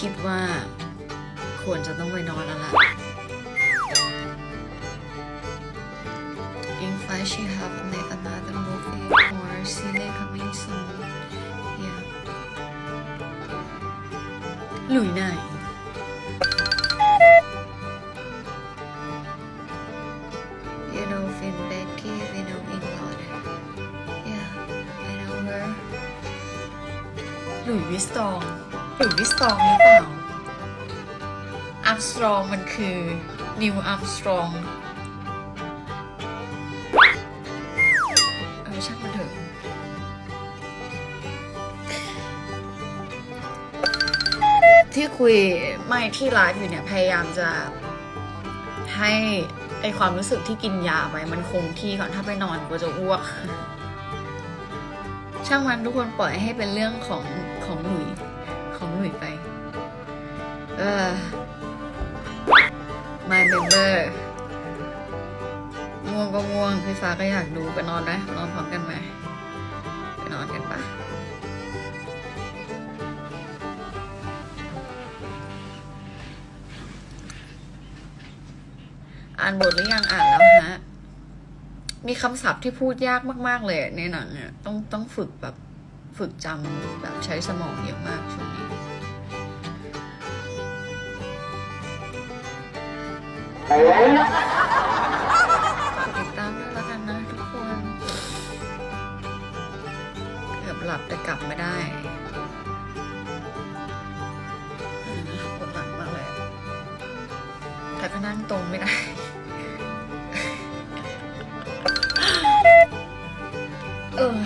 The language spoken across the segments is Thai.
คิดว่าควรจะต้องไปนอนแล้วล่ะ In fact, she have like another movie or series coming soon. Yeah. หลุยไหน You know Finn Becky, we know England. Yeah, I know her. หลุยวิสตอง หลุยวิสตองหรือเปล่าอัมสตรองมันคือนิวอัมสตรองเออช่างมันเถอะที่คุยไม่ที่ไลฟ์อยู่เนี่ย พยายามจะให้ไอความรู้สึกที่กินยาไปมันคงที่ก่อนถ้าไปนอนก็จะอ้วก ช่างมันทุกคนปล่อยให้เป็นเรื่องของของหลุย my member ง่วงก็ง่วงพี่ฟ้าก็อยากดูไปนอนนะนอนพร้อมกันไหมไปนอนกันปะอ่านบทหรือยังอ่านแล้วฮะ มีคำศัพท์ที่พูดยากมาก ๆ เลยในหนังอะต้องต้องฝึกแบบฝึกจำแบบใช้สมองเยอะมากช่วงนี้ ติดตามด้วยแล้วกันนะทุกคน เกือบหลับแต่กลับไม่ได้ปวดหลังมากเลย แต่ก็นั่งตรงไม่ได้เออ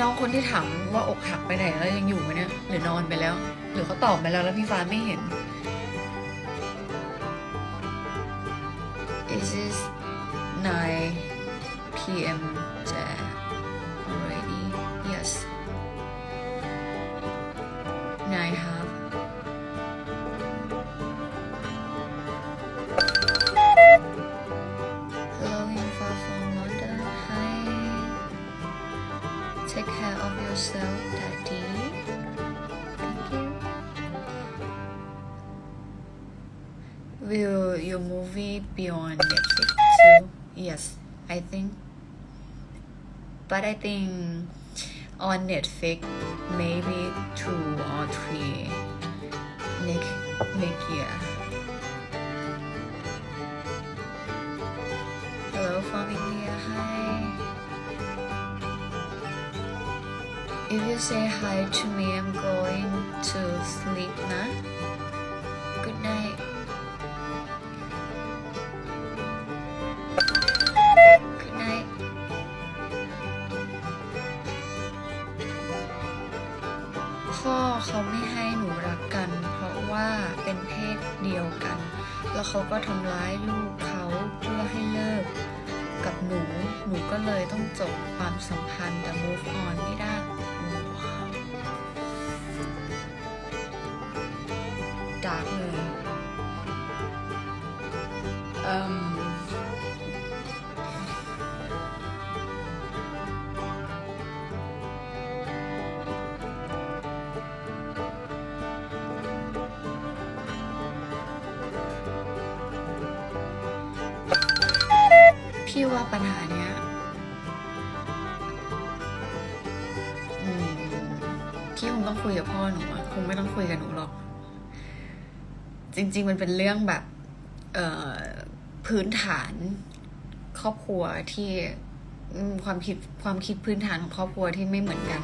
น้องคนที่ถามว่าอกหักไปไหนแล้วยังอยู่ไหมเนี่ยหรือนอนไปแล้ว หรือเขาตอบไปแล้วแล้วพี่ฟ้าไม่เห็น Is this 9 p.m. yourself, Daddy. Thank you. Will your movie be on Netflix too? Yes, I think. But I think on Netflix maybe two or three next next year. You say hi to me, I'm going to sleep now. Good night. Good night. พ่อเขาไม่ให้หนูรักกัน เพราะว่าเป็นเพศเดียวกัน แล้วเขาก็ทำร้ายลูกเขาเพื่อให้เลิกกับหนู หนูก็เลยต้องจบความสัมพันธ์แต่ move on ไม่ได้ ดาร์กเลยเอ่มพี่ว่าปัญหาเนี้ยพี่คงต้องคุยกับพ่อหนูอะคงไม่ต้องคุยกับหนูหรอก จริง ๆ มันเป็นเรื่องแบบพื้นฐานครอบครัวที่ความคิดความคิดพื้นฐานของครอบครัวที่ไม่เหมือนกัน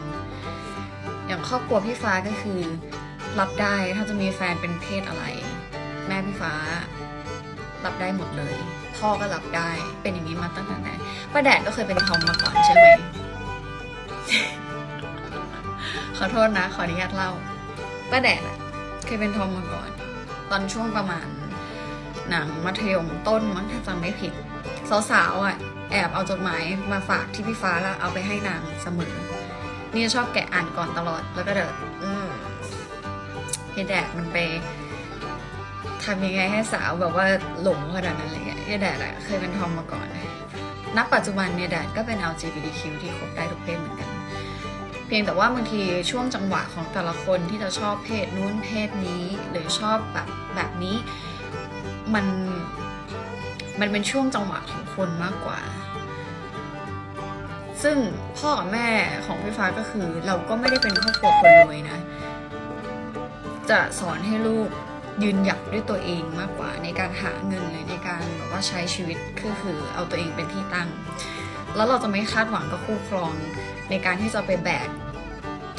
อย่างครอบครัวพี่ฟ้าก็คือ รับได้ถ้าจะมีแฟนเป็นเพศอะไร แม่พี่ฟ้า รับได้หมดเลย พ่อก็รับได้เป็นอย่างนี้มาตั้งแต่ไหนป้าแดดก็เคยเป็นทอมมาก่อนใช่ไหมขอโทษนะ ขออนุญาตเล่าป้าแดดอะเคยเป็นทอมมาก่อน ตอนช่วงประมาณ หนังมัธยมต้นมั้งถ้าจำไม่ผิด สาวๆอะแอบเอาจดหมายมาฝากที่พี่ฟ้าแล้วเอาไปให้นางเสมอนี่ชอบแกะอ่านก่อนตลอดแล้วก็เดี๋ยวอืมเฮแดดมันไปทำยังไงให้สาวแบบว่าหลงขนาดนั้นอะไรเงี้ยเนี่แดดอะเคยเป็นทอมมาก่อนณปัจจุบันเนี่ยแดดก็เป็น LGBTQ ที่คบได้ทุกเพศเหมือนกัน พียงแต่ว่าบางทีช่วงจังหวะของแต่ละคนที่จะชอบเพศนู้นเพศนี้หรือชอบแบบแบบนี้มันมันเป็นช่วงจังหวะของคนมากกว่า ซึ่งพ่อกับแม่ของพี่ฟ้าก็คือ เราก็ไม่ได้เป็นครอบครัวคนรวยนะ จะสอนให้ลูกยืนหยัดด้วยตัวเองมากกว่า ในการหาเงินเลยในการแบบว่าใช้ชีวิตก็คือเอาตัวเองเป็นที่ตั้ง แล้วเราจะไม่คาดหวังกับคู่ครองในการที่จะไปแบก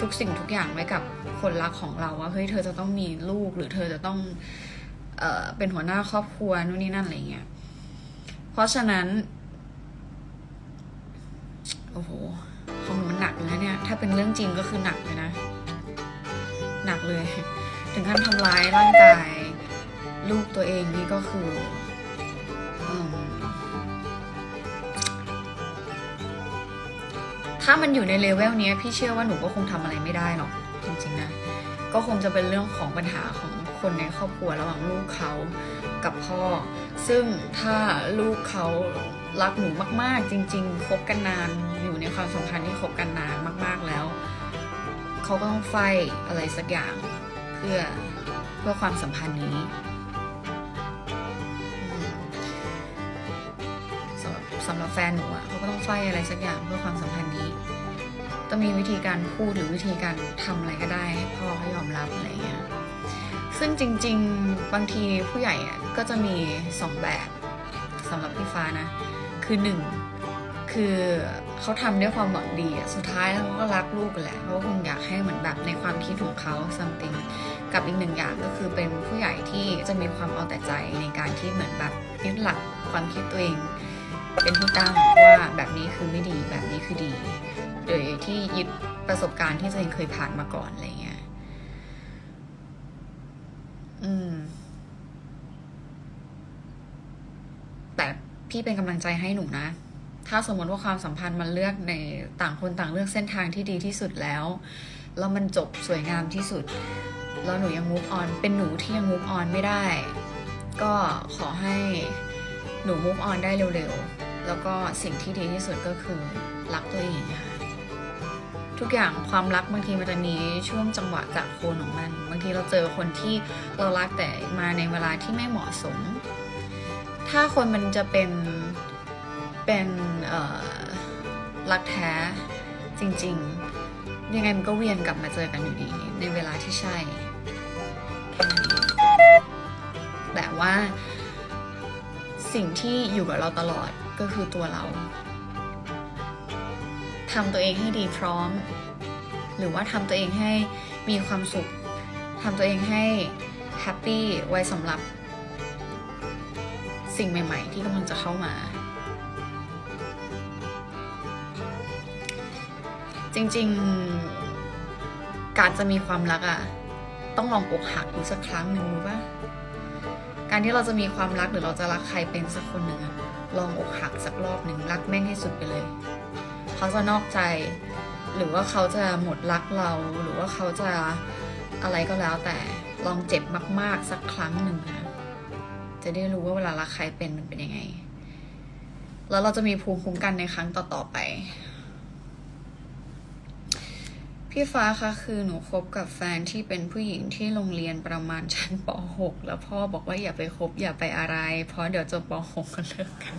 ทุกสิ่งทุกอย่างไว้กับคนรักของเราว่าเฮ้ยเธอจะต้องมีลูกหรือเธอจะต้องเออเป็นหัวหน้าครอบครัวนู่นนี่นั่นอะไรเงี้ย เพราะฉะนั้น โอ้โหของหนูมันหนักเลยนะเนี่ย ถ้าเป็นเรื่องจริงก็คือหนักเลยนะ หนักเลย ถึงขั้นทำร้ายร่างกาย ลูกตัวเองนี่ก็คือ ถ้ามันอยู่ในเลเวลนี้พี่เชื่อว่าหนูก็คงทำอะไรไม่ได้หรอกจริงๆนะ ก็คงจะเป็นเรื่องของปัญหาของคนในครอบครัวระหว่างลูกเขากับพ่อ ซึ่งถ้าลูกเขารักหนูมากๆ จริง ๆคบกันนานอยู่ในความสัมพันธ์ที่คบกันนานมากๆแล้ว เขาก็ต้องไฟอะไรสักอย่างเพื่อเพื่อความสัมพันธ์นี้ สำหรับสำหรับแฟนหนูอะเขาก็ต้องไฟอะไรสักอย่างเพื่อความสัมพันธ์นี้ ต้องมีวิธีการพูดหรือวิธีการทำอะไรก็ได้ให้พ่อเขายอมรับอะไรเงี้ยซึ่งจริง ๆ บางทีผู้ใหญ่อะก็จะมีสองแบบสำหรับพี่ฟ้านะ คือหนึ่งคือเขาทำด้วยความหวังดีอะสุดท้ายแล้วเขาก็รักลูกกันแหละเขาก็คงอยากให้เหมือนแบบในความคิดของเขา something กับอีกหนึ่งอย่างก็คือเป็นผู้ใหญ่ที่จะมีความเอาแต่ใจในการที่เหมือนแบบยึดหลักความคิดตัวเอง เป็นที่ตั้งว่าแบบนี้คือไม่ดีแบบนี้คือดี โดยที่ยึดประสบการณ์ที่ตัวเองเคยผ่านมาก่อนอะไรเงี้ย อืม แต่พี่เป็นกำลังใจให้หนูนะ ถ้าสมมติว่าความสัมพันธ์มันเลือกในต่างคนต่างเลือกเส้นทางที่ดีที่สุดแล้ว แล้วมันจบสวยงามที่สุด แล้วหนูยัง move on เป็นหนูที่ยัง move on ไม่ได้ ก็ขอให้ หนู move on ได้เร็วๆ แล้วก็สิ่งที่ดีที่สุดก็คือรักตัวเองค่ะทุกอย่างความรักบางทีมันจะมีช่วงจังหวะจากโคนของมัน บางทีเราเจอคนที่เรารักแต่มาในเวลาที่ไม่เหมาะสม ถ้าคนมันจะเป็นเป็นรักแท้จริงๆ ยังไงมันก็เวียนกลับมาเจอกันอยู่ดี ในเวลาที่ใช่ แต่ว่า สิ่งที่อยู่กับเราตลอดก็คือตัวเราทำตัวเองให้ดีพร้อม หรือว่าทำตัวเองให้มีความสุขทำตัวเองให้แฮปปี้ไว้สำหรับ สิ่งใหม่ ๆ ที่กำลังจะเข้ามา จริงๆ การจะมีความรักอะ่ะต้องลองอกหักดูสักครั้งหนึ่งรู้ปะ การที่เราจะมีความรักหรือเราจะรักใครเป็นสักคนหนึ่งลองอกหักสักรอบหนึ่งรักแม่งให้สุดไปเลย เขาจะนอกใจ หรือว่าเขาจะหมดรักเรา หรือว่าเขาจะอะไรก็แล้วแต่ลองเจ็บมาก ๆ สักครั้งหนึ่งนะจะได้รู้ว่าเวลารักใครเป็นมันเป็นยังไง แล้วเราจะมีภูมิคุ้มกันในครั้งต่อ ๆ ไป พี่ฟ้าคะคือหนูคบกับแฟนที่เป็นผู้หญิงที่โรงเรียนประมาณชั้นป .6 แล้วพ่อบอกว่าอย่าไปคบอย่าไปอะไร เพราะเดี๋ยวจบป .6 ก็เลิกกัน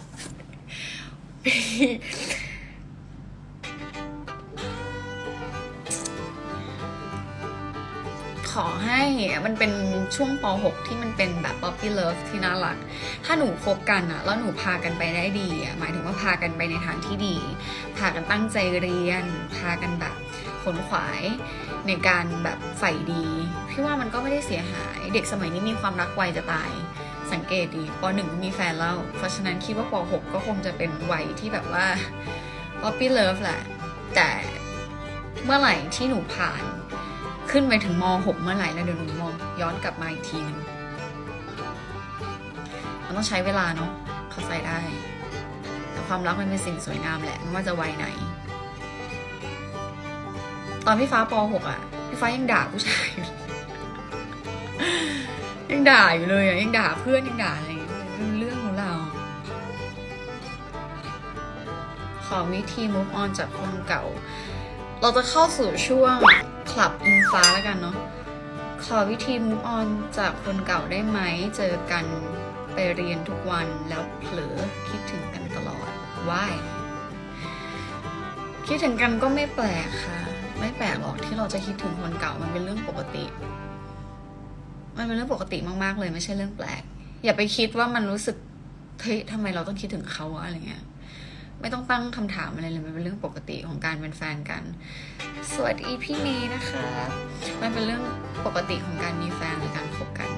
พี่ขอให้มันเป็นช่วงป .6 ที่มันเป็นแบบ puppy love ที่น่ารัก ถ้าหนูคบกันอะแล้วหนูพากันไปได้ดีอะหมายถึงว่าพากันไปในทางที่ดี พากันตั้งใจเรียน พากันแบบ ขนขวายในการแบบใฝ่ดีพี่ว่ามันก็ไม่ได้เสียหาย เด็กสมัยนี้มีความรักไวจะตาย สังเกตดีป .1 มีแฟนแล้ว เพราะฉะนั้นคิดว่าป .6 ก็คงจะเป็นวัยที่แบบว่า puppy love แหละ แต่เมื่อไหร่ที่หนูผ่าน ขึ้นไปถึงม .6 เมื่อไหร่แล้วเดี๋ยวหนูมองย้อนกลับมาอีกทีนึงมันต้องใช้เวลาเนาะเข้าใจได้แต่ความรักมันเป็นสิ่งสวยงามแหละไม่ว่าจะวัยไหน ตอนพี่ฟ้าป .6 อะ พี่ฟ้ายังด่าผู้ชายอยู่เลยยังด่าอยู่เลยอะยังด่าเพื่อนยังด่าอะไรเลยไม่รู้เรื่องของเรา ขอวิธี move on จากคนเก่า เราจะเข้าสู่ช่วงคลับอิงฟ้าแล้วกันเนาะขอวิธี move on จากคนเก่าได้ไหม เจอกันไปเรียนทุกวันแล้วเผลอคิดถึงกันตลอด why คิดถึงกันก็ไม่แปลกค่ะ ไม่แปลกหรอกที่เราจะคิดถึงคนเก่ามันเป็นเรื่องปกติ มันเป็นเรื่องปกติมากๆเลยไม่ใช่เรื่องแปลก อย่าไปคิดว่ามันรู้สึกเฮ้ยทำไมเราต้องคิดถึงเขาอะอะไรเงี้ยไม่ต้องตั้งคำถามอะไรเลยมันเป็นเรื่องปกติของการเป็นแฟนกัน สวัสดีพี่เมย์นะคะ มันเป็นเรื่องปกติของการมีแฟนหรือการคบกัน